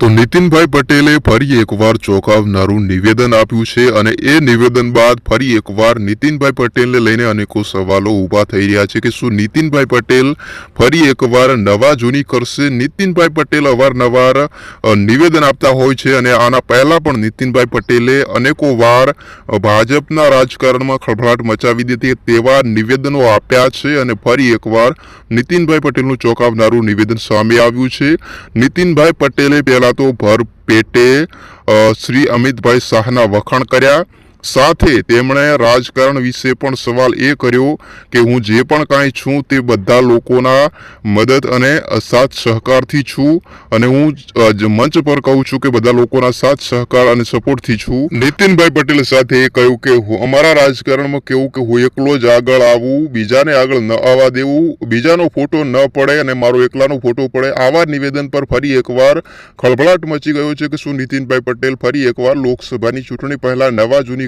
તો નીતિનભાઈ પટેલે ફરી એકવાર ચોંકાવનારું નિવેદન આપ્યું છે અને એ નિવેદન બાદ ફરી એકવાર નીતિનભાઈ પટેલને લઈને અનેકો સવાલો ઊભા થઈ રહ્યા છે કે શું નીતિનભાઈ પટેલ ફરી એકવાર નવા જૂની કરશે? નીતિનભાઈ પટેલ અવારનવાર નિવેદન આપતા હોય છે અને આના પહેલાં પણ નીતિનભાઈ પટેલે અનેકો વાર ભાજપના રાજકારણમાં ખળભળાટ મચાવી દીધી તેવા નિવેદનો આપ્યા છે અને ફરી એકવાર નીતિનભાઈ પટેલનું ચોંકાવનારું નિવેદન સામે આવ્યું છે. નીતિનભાઈ પટેલે પહેલા તો ભર પેટે શ્રી અમિતભાઈ શાહના વખાણ કર્યા. સાથે તેમણે રાજકારણ વિશે પણ સવાલ એ કર્યો કે હું જે પણ કાંઈ છું તે બધા લોકોના મદદ અને સાથ સહકારથી છું અને હું મંચ પર કહું છું કે બધા લોકોના સાથ, સહકાર અને સપોર્ટથી છું. નીતિનભાઈ પટેલ સાથે એ કહ્યું કે અમારા રાજકારણમાં કેવું કે હું એકલો જ આગળ આવું, બીજાને આગળ ન આવવા દેવું, બીજાનો ફોટો ન પડે અને મારો એકલાનો ફોટો પડે, આવા નિવેદન પર ફરી એકવાર ખળભળાટ મચી ગયો છે કે શું નીતિનભાઈ પટેલ ફરી એકવાર લોકસભાની ચૂંટણી પહેલાં નવા જૂની